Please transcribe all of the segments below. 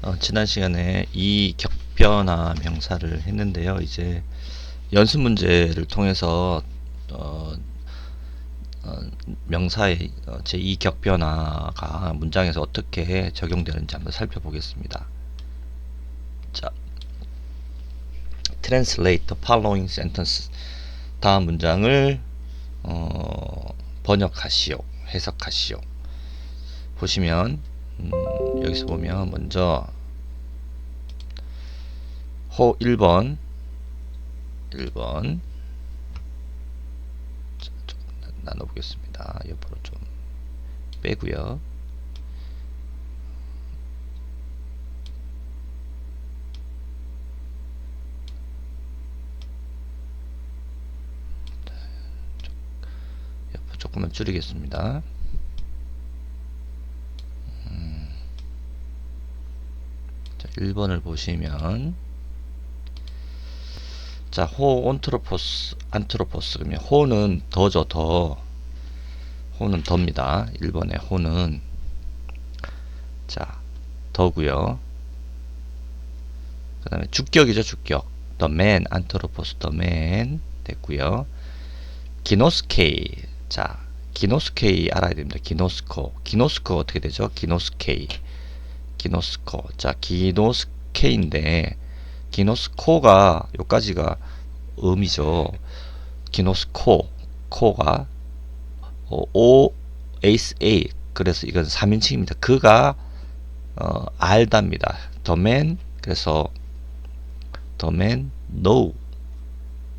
어, 지난 시간에 이 격변화 명사를 했는데요. 이제 연습 문제를 통해서 어, 어, 명사의 어, 제2 격변화가 문장에서 어떻게 적용되는지 한번 살펴보겠습니다. 자, translate the following sentence. 다음 문장을 어, 번역하시오, 해석하시오. 보시면 음, 여기서 보면 먼저 호 1번 1번 자, 나눠보겠습니다. 옆으로 좀 빼고요. 조금만 줄이겠습니다. 1번을 보시면 자, 호 온트로포스 안트로포스 그러면 호는 더죠, 더. 호는 더입니다. 1번의 호는 자, 더고요. 그다음에 주격이죠, 주격. the man 안트로포스 the man 됐고요. 기노스케이. 자, 기노스케이 알아야 됩니다. 기노스코. 기노스코 어떻게 되죠? 기노스케이. 기노스코. 자, 기노스케인데 기노스코가 요까지가 음이죠. 기노스코. 코가 어, O 에이스 A. 그래서 이건 3인칭입니다. 그가 어, 알답니다. The man 그래서 the man know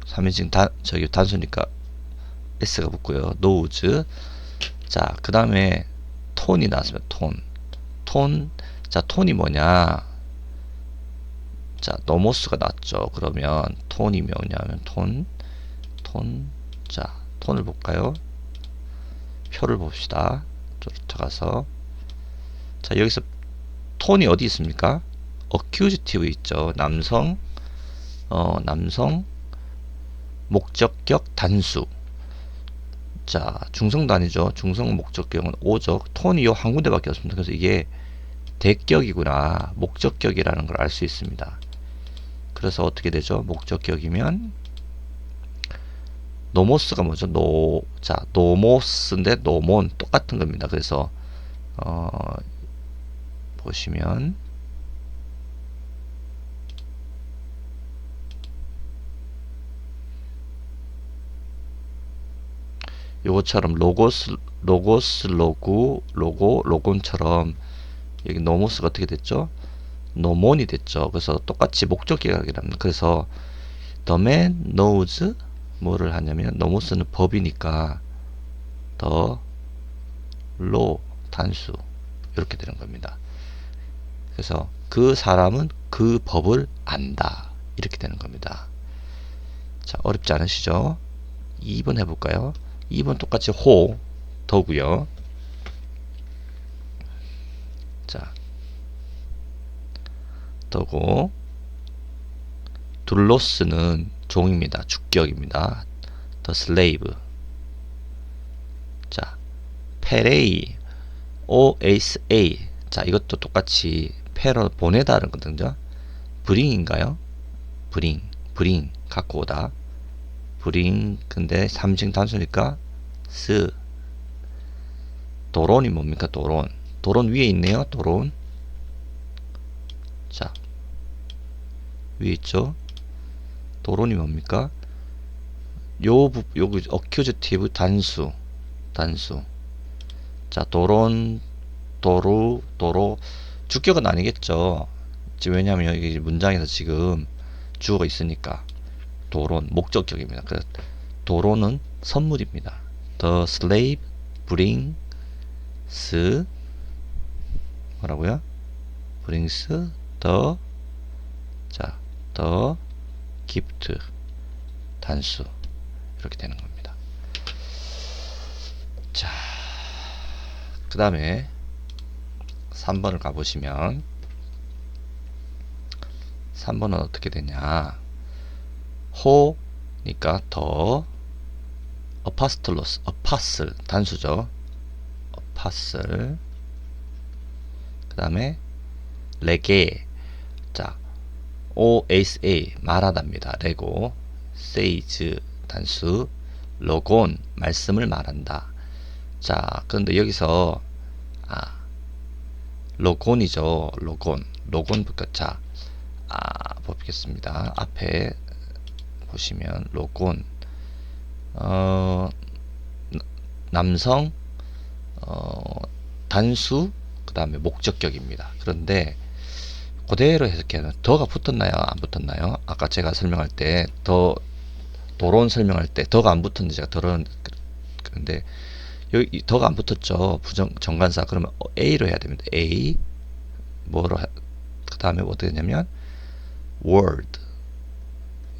3인칭 단 저기 단수니까 S가 붙고요. knows. 자, 그 다음에 톤이 나왔습니다. 톤. 톤. 자, 톤이 뭐냐? 자, 노모스가 났죠. 그러면 톤이 뭐냐면 톤, 톤. 자, 톤을 볼까요? 표를 봅시다. 쫓아가서. 자, 여기서 톤이 어디 있습니까? 어큐지티브 있죠. 남성, 어, 남성, 목적격 단수. 자, 중성단이죠. 중성 목적격은 오죠. 톤이 요한 군데밖에 없습니다. 그래서 이게 대격이구나. 목적격이라는 걸 알 수 있습니다. 그래서 어떻게 되죠? 목적격이면 노모스가 뭐죠? 노, 자, 노모스인데 노몬 똑같은 겁니다. 그래서 어, 보시면 요것처럼 로고스 로고스 로고 로고 로곤처럼 여기 노모스가 어떻게 됐죠? 노몬이 됐죠. 그래서 똑같이 목적격이랍니다. 그래서 the man 뭐를 하냐면 노모스는 법이니까 the law 단수 이렇게 되는 겁니다. 그래서 그 사람은 그 법을 안다 이렇게 되는 겁니다. 자 어렵지 않으시죠? 2번 해볼까요? 2번 똑같이 호 더고요. 자 더고 둘로스는 종입니다. 주격입니다. the slave. 자, 페레이, OSA. 자, 이것도 똑같이 페로 보내다는 거든요. 브링인가요? 브링, 브링 갖고 오다. 브링 근데 삼층 단수니까 스. 도론이 뭡니까? 도론. 도론 위에 있네요. 도론. 자, 위에 있죠? 도론이 뭡니까? 요, 부, 요, 어큐즈티브 단수. 단수. 자, 도론, 도루, 도로. 주격은 아니겠죠. 지금 왜냐면 여기 문장에서 지금 주어가 있으니까. 도론, 목적격입니다. 그래서 도론은 선물입니다. The slave brings 뭐라고요? brings the 자, the gift 단수 이렇게 되는 겁니다. 자, 그 다음에 3번을 가보시면 3번은 어떻게 되냐 호니까 더 어파스틀로스 어파슬 단수죠 어파슬 그 다음에 레게 자 OSA 말하답니다. 레고 세이즈 단수 로곤 말씀을 말한다. 자 그런데 여기서 아 로곤이죠. 로곤 로곤 붙자 아 보겠습니다. 앞에 보시면 로곤 어 남성 어 단수 그 다음에 목적격입니다. 그런데 그대로 해석하면 더가 붙었나요? 안 붙었나요? 아까 제가 설명할 때 더 도론 설명할 때 더가 안 붙었는데 제가 더러운 그런데 여기 더가 안 붙었죠. 부정 정관사 그러면 A로 해야 됩니다. A 뭐로 그 다음에 뭐 어떻게 되냐면 word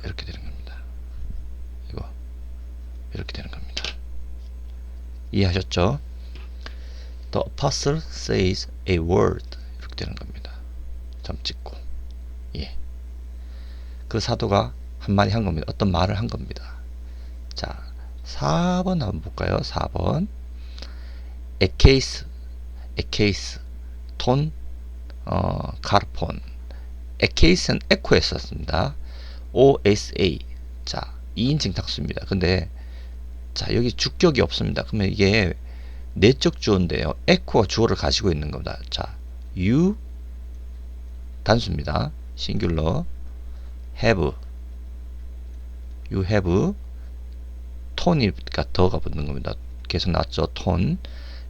이렇게 되는 겁니다. 이거 이렇게 되는 겁니다. 이해하셨죠? The apostle says a word 이렇게 되는 겁니다. 점 찍고 예. 그 사도가 한마디 한 겁니다. 어떤 말을 한 겁니다. 자, 4번 한번 볼까요? 4번 에케이스 에케이스 톤 어, 카르폰 에케이스는 에코에 썼습니다. OSA 자 2인칭 탁수입니다. 근데 자 여기 주격이 없습니다. 그러면 이게 내적 주어인데요. 에코가 주어를 가지고 있는 겁니다. 자 you 단수입니다. 싱귤러 have you have 톤이니까 더가 붙는 겁니다. 계속 나왔죠. 톤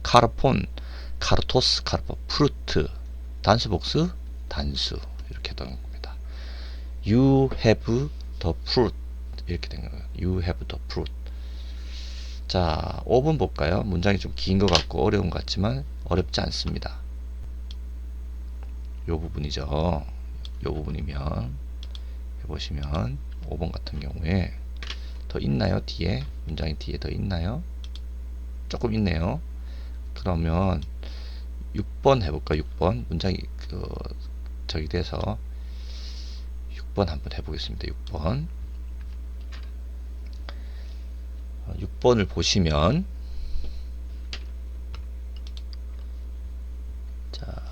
카르폰 카르토스 카르포 프루트 단수 복수 단수 이렇게 되는 겁니다. You have the fruit 이렇게 된 거예요. You have the fruit. 자, 5번 볼까요? 문장이 좀 긴 것 같고 어려운 것 같지만 어렵지 않습니다. 요 부분이죠. 요 부분이면 해보시면 5번 같은 경우에 더 있나요? 뒤에 문장이 뒤에 더 있나요? 조금 있네요. 그러면 6번 해볼까? 6번 문장이 그 저기 돼서 6번 한번 해보겠습니다. 6번 6번을 보시면 자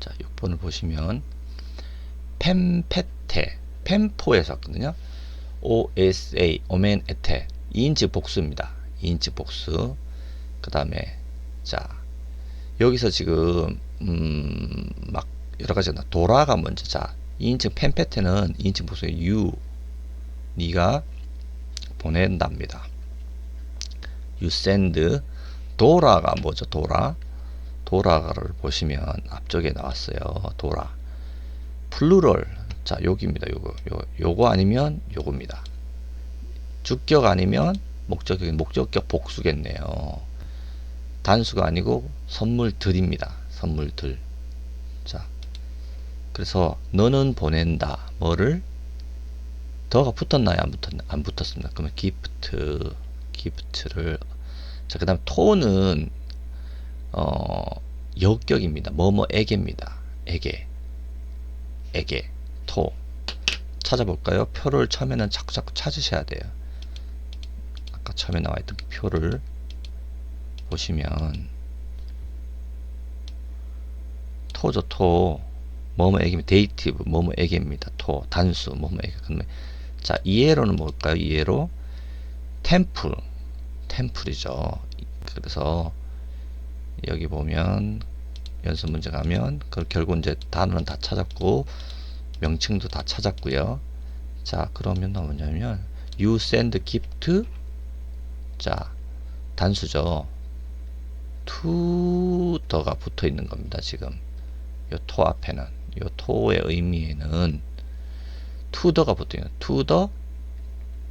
자, 6번을 보시면 펜페테 펜포에서 왔거든요. OSA 오멘 에테 2인칭 복수입니다. 2인칭 복수. 그 다음에 자 여기서 지금 음, 막 여러 가지 나 도라가 먼저 자 2인칭 펜페테는 2인칭 복수의 you 네가 보낸답니다. you send 도라가 뭐죠? 도라 도라를 보시면 앞쪽에 나왔어요. 도라. 플루럴. 자, 여기입니다. 요거. 요, 요거 아니면 요겁니다. 주격 아니면 목적격, 목적격 복수겠네요. 단수가 아니고 선물들입니다. 선물들. 자. 그래서 너는 보낸다. 뭐를? 더가 붙었나요? 안 붙었나? 안 붙었습니다. 그러면 기프트, 기프트를 자, 그 다음 톤은 어, 역격입니다. 뭐뭐에게입니다. 에게, 에게, 토. 찾아볼까요? 표를 처음에는 자꾸 자꾸 찾으셔야 돼요. 아까 처음에 나와 있던 그 표를 보시면 토죠 토. 뭐뭐에게입니다. 데이티브 뭐뭐에게입니다. 토 단수 뭐뭐에게. 그러면 자 이해로는 뭘까요? 이해로 템플 템플이죠. 그래서 여기 보면 연습 문제 가면 그 결국 이제 단어는 다 찾았고 명칭도 다 찾았고요. 자 그러면 뭐냐면 you send gift 자 단수죠. To 더가 붙어 있는 겁니다. 지금 요 토 앞에는 요 토의 의미에는 the가 붙어 있는 the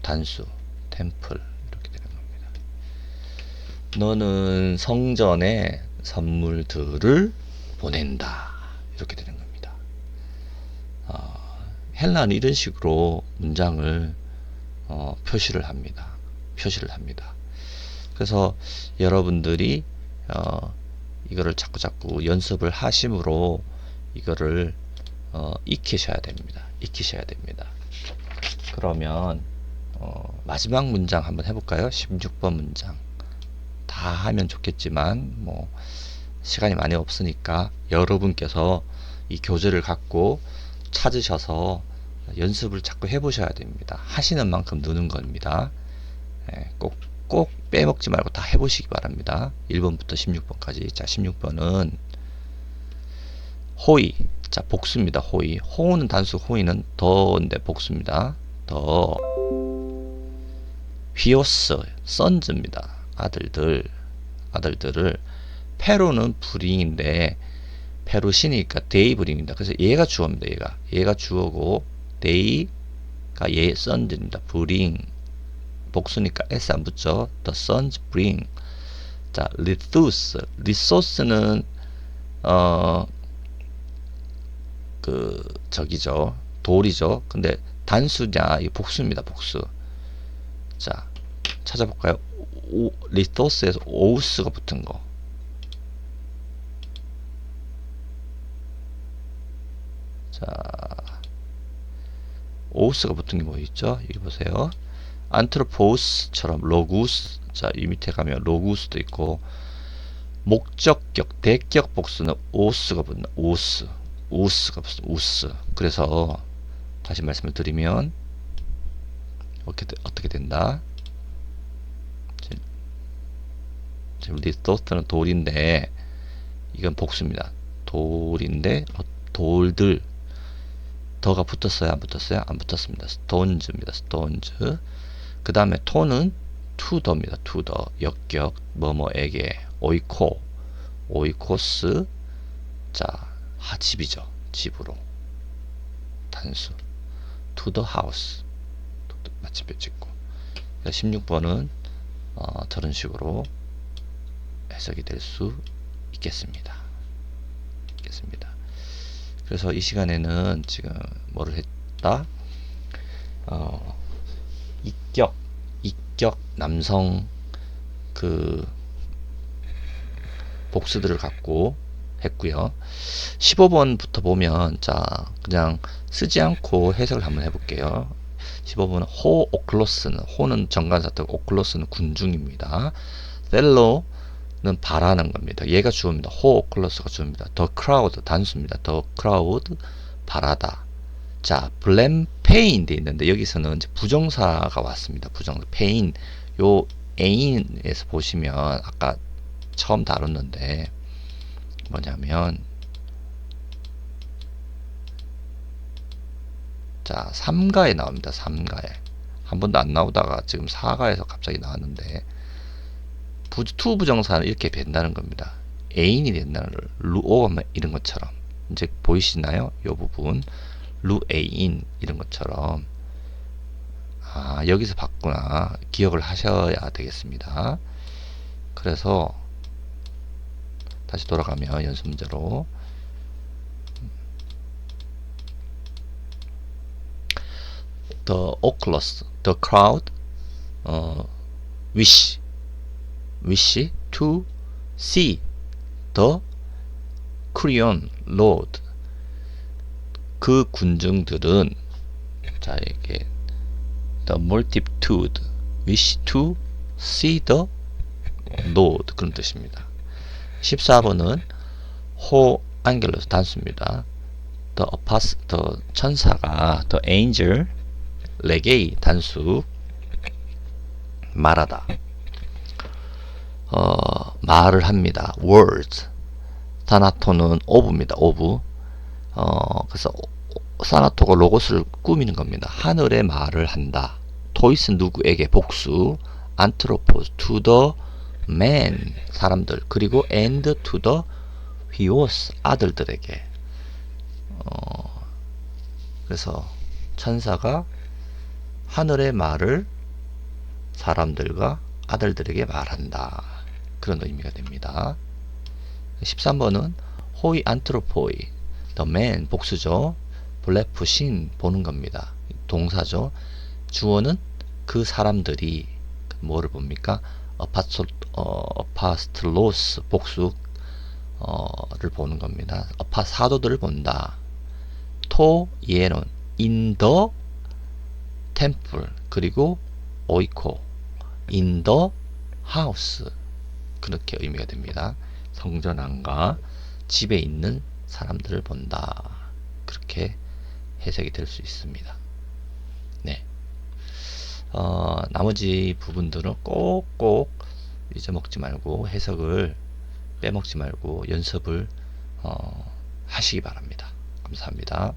단수 temple 이렇게 되는 겁니다. 너는 성전에 선물들을 보낸다. 이렇게 되는 겁니다. 어, 헬라는 이런 식으로 문장을 어, 표시를 합니다. 표시를 합니다. 그래서 여러분들이 어, 이거를 자꾸 자꾸 연습을 하심으로 이거를 어, 익히셔야 됩니다. 익히셔야 됩니다. 그러면 어, 마지막 문장 한번 해볼까요? 16번 문장 다 하면 좋겠지만 뭐 시간이 많이 없으니까 여러분께서 이 교재를 갖고 찾으셔서 연습을 자꾸 해보셔야 됩니다. 하시는 만큼 느는 겁니다. 예, 꼭, 꼭 빼먹지 말고 다 해보시기 바랍니다. 1번부터 16번까지. 자, 16번은 호의. 자, 복수입니다. 호의. 호는 단수, 호의는 더인데 복수입니다. 더. 휘오스, 선즈입니다. 아들들. 아들들을. 페로는 불잉인데, 페루 시니까 데이브링입니다. 그래서 얘가 주어입니다. 얘가. 얘가 주어고, 데이가 얘 선즈입니다. 브링. 복수니까 s 안 붙죠. The sons bring. 자, resource. resource는 어 그 저기죠. 돌이죠. 근데 단수냐? 이 복수입니다. 복수. 자, 찾아볼까요? 오, resource에서 오우스가 붙은 거. 자, 오우스가 붙은 게 뭐 있죠? 여기 보세요. 안트로포스처럼 로구스 자 이 밑에 가면 로구스도 있고 목적격 대격 복수는 오스가 붙는 오스 오스가 붙는 우스. 그래서 다시 말씀을 드리면 어떻게, 어떻게 된다? 지금 리소스는 돌인데 이건 복수입니다. 돌인데 어, 돌들. 더가 붙었어요? 안 붙었어요? 안 붙었습니다. 스톤즈입니다. 스톤즈 그 다음에 토는 투더입니다. 투더 역격 뭐뭐에게 오이코 오이코스 자 하 집이죠. 집으로 단수 투더 하우스 마침표 찍고 16번은 어, 저런 식으로 해석이 될 수 있겠습니다. 있겠습니다. 그래서 이 시간에는 지금 뭐를 했다? 어, 이격 남성 그 복수들을 갖고 했고요. 15번부터 보면 자 그냥 쓰지 않고 해석을 한번 해볼게요. 15번은 호 오클로스는 호는 정관사태 오클로스는 군중입니다. 셀로는 바라는 겁니다. 얘가 주어입니다. 호 오클로스가 주어입니다. 더 크라우드 단수입니다. 더 크라우드 바라다. 자, 블렘 페인 돼 있는데 여기서는 이제 부정사가 왔습니다. 부정사 페인 요 애인에서 보시면 아까 처음 다뤘는데 뭐냐면 자, 3가에 나옵니다. 3가에. 한 번도 안 나오다가 지금 4가에서 갑자기 나왔는데 부, 투 부정사는 이렇게 된다는 겁니다. 애인이 된다는 루오 이런 것처럼 이제 보이시나요? 이 부분 루에인 이런 것처럼 아 여기서 봤구나 기억을 하셔야 되겠습니다 그래서 다시 돌아가면 연습 문제로 the oculus the crowd 어, wish wish to see the Korean Lord 그 군중들은 자 이게 the multitude wish to see the Lord 그런 뜻입니다. 14번은 호 안겔로스 단수입니다. the apas the 천사가 the angel 레게이 단수 말하다 어, 말을 합니다. words 다나토는 오브입니다. 오브 어, 그래서 사나토가 로고스를 꾸미는 겁니다. 하늘의 말을 한다. 토이스 누구에게 복수. 안트로포스 to man 사람들 그리고 and to the 아들들에게 어, 그래서 천사가 하늘의 말을 사람들과 아들들에게 말한다. 그런 의미가 됩니다. 13번은 호이 안트로포이 the man 복수죠. 블레프신 보는 겁니다. 동사죠. 주어는 그 사람들이 뭐를 봅니까? 어파스, 어, 어파스틀로스 복수를 보는 겁니다. 어파 사도들을 본다. 토 예론 the temple 그리고 오이코 the house 그렇게 의미가 됩니다. 성전 안과 집에 있는 사람들을 본다. 그렇게 해석이 될 수 있습니다. 네. 어, 나머지 부분들은 꼭꼭 잊어먹지 말고 해석을 빼먹지 말고 연습을 어, 하시기 바랍니다. 감사합니다.